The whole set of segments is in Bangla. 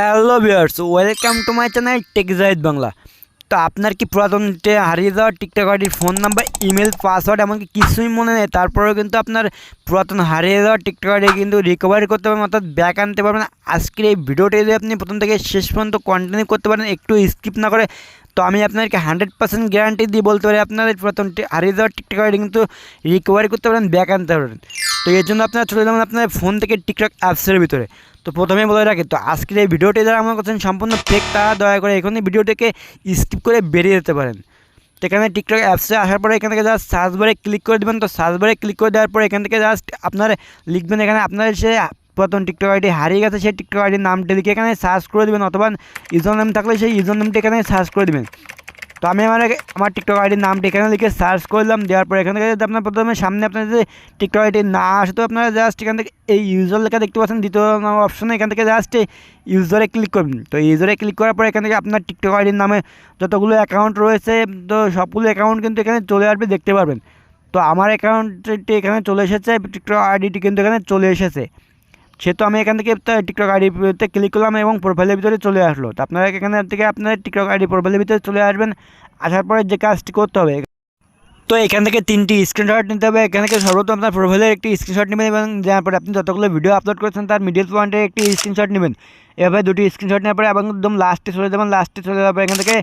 Hello viewers welcome to my channel tech Zahid Bangla তো আপনার কি পুরাতন হারিয়ে যাওয়া টিকটক আইডির ফোন নাম্বার ইমেল পাসওয়ার্ড এমনকি কিছুই মনে নেই, তারপরেও কিন্তু আপনার পুরাতন হারিয়ে যাওয়া টিকটক আইডি কিন্তু রিকভারি করতে পারবেন, অর্থাৎ ব্যাক আনতে পারবেন। আজকের এই ভিডিওটি যদি আপনি প্রথম থেকে শেষ পর্যন্ত কন্টিনিউ করতে পারেন, একটু স্কিপ না করে, তো আমি আপনাকে হান্ড্রেড পার্সেন্ট গ্যারান্টি দিয়ে বলতে পারি, আপনার পুরাতন হারিয়ে যাওয়া টিকটক আইডি কিন্তু রিকভারি করতে পারেন ব্যাক আনতে পারবেন। তো এর জন্য আপনারা চলে যাবেন আপনার ফোন থেকে টিকটক অ্যাপসের ভিতরে। তো প্রথমে বলে রাখি, তো আজকের এই ভিডিওটি যারা আমার কাছে সম্পূর্ণ ফেক তারা দয়া করে এখানে ভিডিওটিকে স্কিপ করে বেরিয়ে যেতে পারেন। তো এখানে টিকটক অ্যাপসে আসার পরে এখান থেকে জাস্ট সার্চ বারে ক্লিক করে দেবেন। তো সার্চ বারে ক্লিক করে দেওয়ার পরে এখান থেকে জাস্ট আপনার লিখবেন এখানে আপনার সে প্রথম টিকটক আইডি হারিয়ে গেছে, সেই টিকটক আইডির নামটা লিখে এখানে সার্চ করে দেবেন অথবা ইউজার নেম থাকলে সেই ইউজার নেমটা এখানে সার্চ করে দেবেন। তো আমি আমার আমার টিকটক আইডির নামটি এখানে লিখে সার্চ করলাম, দেওয়ার পর এখান থেকে যদি আপনার প্রথমে সামনে আপনার যদি টিকটক আইডি না আসে, তো আপনারা জাস্ট এখান থেকে এই ইউজার লেখা দেখতে পাচ্ছেন, দ্বিতীয় অপশনে এখান থেকে জাস্ট ইউজারে ক্লিক করবেন। তো ইউজারে ক্লিক করার পর এখান থেকে আপনার টিকটক আইডির নামে যতগুলো অ্যাকাউন্ট রয়েছে, তো সবগুলো অ্যাকাউন্ট কিন্তু এখানে চলে আসবে, দেখতে পারবেন। তো আমার অ্যাকাউন্টটি এখানে চলে এসেছে টিকটক আইডিটি কিন্তু এখানে চলে এসেছে। সেহেতু আমি এখান থেকে টিকটক আইডিতে ক্লিক করলাম এবং প্রোফাইলের ভিতরে চলে আসলো। তো আপনারা এখান থেকে আপনার টিকটক আইডি প্রোফাইলের ভিতরে চলে আসবেন, আসার পরে যে কাজটি করতে হবে। তো এখান থেকে তিনটি স্ক্রিনশট নিতে হবে। এখান থেকে সর্বপ্রথম আপনার প্রোফাইলের একটি স্ক্রিনশট নেবেন এবং যার পরে আপনি যতগুলো ভিডিও আপলোড করেছেন তার মিডিল পয়েন্টের একটি স্ক্রিনশট নেবেন। এভাবে দুটি স্ক্রিনশট নেওয়ার পরে এবং একদম লাস্টে চলে যাবেন। লাস্টে চলে যাওয়ার পরে এখান থেকে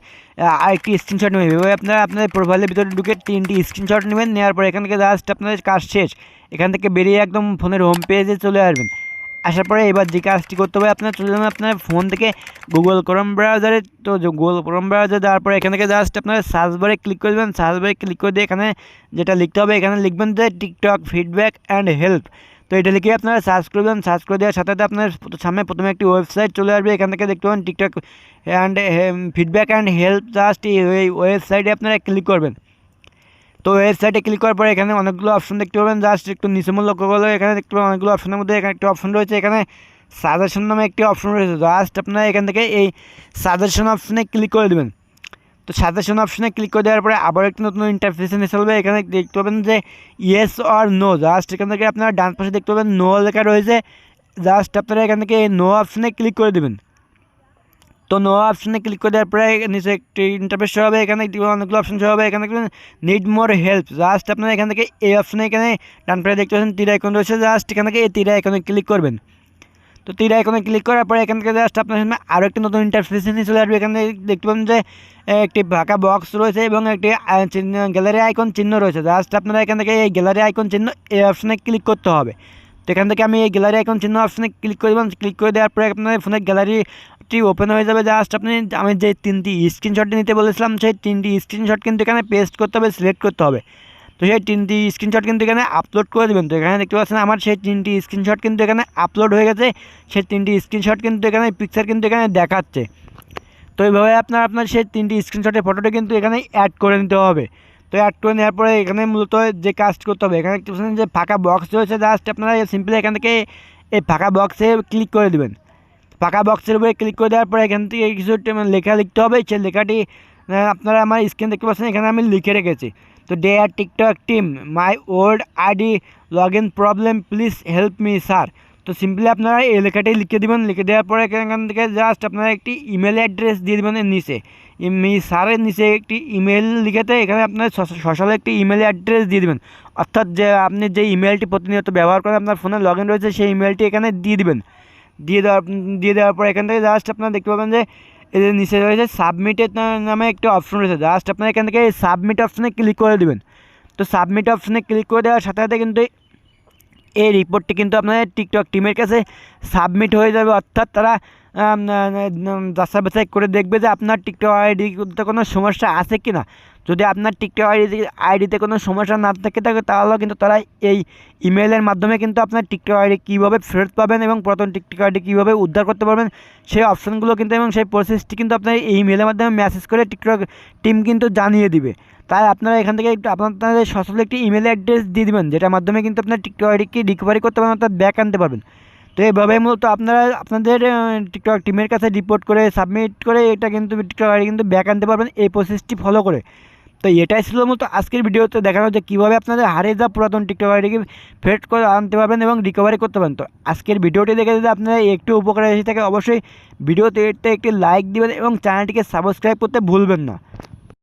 আরেকটি স্ক্রিনশট নেবেন। এভাবে আপনারা আপনাদের প্রোফাইলের ভিতরে ঢুকে তিনটি স্ক্রিনশট নেবেন। নেওয়ার পরে এখান থেকে জাস্ট আপনাদের কাজ শেষ। এখান থেকে বেরিয়ে একদম ফোনের হোম পেজে চলে আসবেন। আসার পরে এবার যে কাজটি করতে হবে, আপনার চলে যাবেন আপনার ফোন থেকে গুগল ক্রোম ব্রাউজারে তো গুগল ক্রোম ব্রাউজার দেওয়ার পরে এখান থেকে জাস্ট আপনার সার্চ বারে ক্লিক করে দেবেন। সার্চ বারে ক্লিক করে দিয়ে এখানে যেটা লিখতে হবে, এখানে লিখবেন যে টিকটক ফিডব্যাক অ্যান্ড হেল্প তো এটা লিখে আপনারা সার্চ করবেন সার্চ করে দেওয়ার সাথে সাথে আপনার সামনে প্রথমে একটি ওয়েবসাইট চলে আসবে। এখান থেকে দেখতে পাবেন TikTok and feedback and help just এই ওয়েবসাইটে আপনারা ক্লিক করবেন। তো ওয়েবসাইটে ক্লিক করার পরে এখানে অনেকগুলো অপশন দেখতে পাবেন। জাস্ট একটু নিচে মূল্য লক্ষ্য করলে এখানে দেখতে পাবেন অনেকগুলো অপশনের মধ্যে এখানে একটি অপশন রয়েছে। এখানে সাজেশন নামে একটি অপশন রয়েছে। জাস্ট আপনারা এখান থেকে এই সাজেশন অপশনে ক্লিক করে দেবেন। তো সাজেশন অপশনে ক্লিক করে দেওয়ার পরে আবার একটি নতুন ইন্টারফেস এনে চলবে। এখানে দেখতে পাবেন যে ইয়েস অর নো জাস্ট এখান থেকে আপনারা ডান পাশে দেখতে পাবেন নো লেখা রয়েছে। জাস্ট আপনারা এখান থেকে এই নো অপশনে ক্লিক করে দেবেন। তো নো অপশনে ক্লিক করে দেওয়ার পরে নিচে একটি ইন্টারফেস হবে, এখানে অনেকগুলো অপশন হবে, এখানে নিড মোর হেল্প জাস্ট আপনারা এখান থেকে এই অপশনে এখানে ডান পাশে দেখতে পাচ্ছেন, তীর আইকন রয়েছে জাস্ট এখান থেকে এই তীর আইকনে ক্লিক করবেন। তো তীর আইকনে ক্লিক করার পরে এখান থেকে জাস্ট আপনার সামনে আরও একটি নতুন ইন্টারফেস নিয়ে চলে আসবে, এখানে দেখতে পাবেন যে একটি ফাঁকা বক্স রয়েছে এবং একটি গ্যালারি আইকন চিহ্ন রয়েছে জাস্ট আপনারা এখান থেকে এই গ্যালারি আইকন চিহ্ন এই অপশনে ক্লিক করতে হবে। তো এখান থেকে আমি এই গ্যালারি আইকন চিহ্ন অপশনে ক্লিক করে দেবেন ক্লিক করে দেওয়ার পরে আপনার ফোনের গ্যালারিটি ওপেন হয়ে যাবে। জাস্ট আপনি আমি যে তিনটি স্ক্রিনশট নিতে বলেছিলাম, সেই তিনটি স্ক্রিনশট কিন্তু এখানে পেস্ট করতে হবে সিলেক্ট করতে হবে। তো সেই তিনটি স্ক্রিনশট কিন্তু এখানে আপলোড করে দেবেন। তো এখানে দেখতে পাচ্ছেন আমার সেই তিনটি স্ক্রিনশট কিন্তু এখানে আপলোড হয়ে গেছে। সেই তিনটি স্ক্রিনশট কিন্তু এখানে পিকচার কিন্তু এখানে দেখাচ্ছে। তো এইভাবে আপনার আপনার সেই তিনটি স্ক্রিনশটের ফটোটা কিন্তু এখানে অ্যাড করে নিতে হবে। তো অ্যাড করে নেওয়ার পরে এখানে মূলত যে কাজটি করতে হবে, এখানে দেখতে পাচ্ছেন যে ফাঁকা বক্স রয়েছে। জাস্ট আপনারা সিম্পলি এখান থেকে এই ফাঁকা বক্সে ক্লিক করে দেবেন। ফাঁকা বক্সের উপরে ক্লিক করে দেওয়ার পরে এখান থেকে কিছু লেখা লিখতে হবে। সেই লেখাটি আপনারা আমার স্ক্রিন দেখতে পাচ্ছেন, এখানে আমি লিখে রেখেছি। তো dear TikTok team my old ID log in problem please help me sir তো সিম্পলি আপনারা এই লেখাটি লিখে দেবেন। লিখে দেওয়ার পরে এখান থেকে জাস্ট আপনারা একটি ইমেল অ্যাড্রেস দিয়ে দেবেন নিচে। মি স্যারের নিচে একটি ইমেল লিখেতে এখানে আপনার সশাল একটি ইমেল অ্যাড্রেস দিয়ে দেবেন। অর্থাৎ যে আপনি যে ইমেলটি প্রতিনিয়ত ব্যবহার করেন আপনার ফোনে লগ ইন রয়েছে, সেই ইমেলটি এখানে দিয়ে দিবেন। দিয়ে দেওয়ার দিয়ে দেওয়ার পর এখান থেকে জাস্ট আপনারা দেখতে পাবেন যে যে নিচে রয়েছে সাবমিটের নামে একটি অপশন রয়েছে। জাস্ট আপনারা এখান থেকে সাবমিট অপশনে ক্লিক করে দেবেন। তো সাবমিট অপশনে ক্লিক করে দেওয়ার সাথে সাথে কিন্তু এই রিপোর্টটি কিন্তু আপনাদের টিকটক টিমের কাছে সাবমিট হয়ে যাবে। অর্থাৎ তারা যাচাই বাছাই করে দেখবে যে আপনার টিকটক আইডিতে কোনো সমস্যা আছে কি না যদি আপনার টিকটক আইডি আইডিতে কোনো সমস্যা না থেকে থাকে, তাহলেও কিন্তু তারা এই ইমেলের মাধ্যমে কিন্তু আপনার টিকটক আইডি কীভাবে ফেরত পাবেন এবং পুরাতন টিকটক আইডি কীভাবে উদ্ধার করতে পারবেন, সেই অপশানগুলো কিন্তু এবং সেই প্রসেসটি কিন্তু আপনার এই ইমেলের মাধ্যমে মেসেজ করে টিকটক টিম কিন্তু জানিয়ে দিবে। তাই আপনারা এখান থেকে একটু আপনাদের সচল একটি ইমেল অ্যাড্রেস দিয়ে দেবেন, যেটার মাধ্যমে কিন্তু আপনার টিকটক আইডিকে রিকভারি করতে পারবেন, অর্থাৎ ব্যাক আনতে পারবেন। তো এইভাবে মূলত আপনারা আপনাদের টিকটক টিমের কাছে রিপোর্ট করে সাবমিট করে, এটা কিন্তু টিকটক আইডি কিন্তু ব্যাক আনতে পারবেন, এই প্রসেসটি ফলো করে। তো এটাই ছিল মূলত আজকের ভিডিওতে দেখানো যে কীভাবে আপনাদের হারে যা পুরাতন টিকটক আইডিকে ফেট করে আনতে পারবেন এবং রিকভারি করতে পারেন তো আজকের ভিডিওটি দেখে যদি আপনারা একটু উপকার এসে থাকে, অবশ্যই ভিডিওতে একটি লাইক দিবেন এবং চ্যানেলটিকে সাবস্ক্রাইব করতে ভুলবেন না।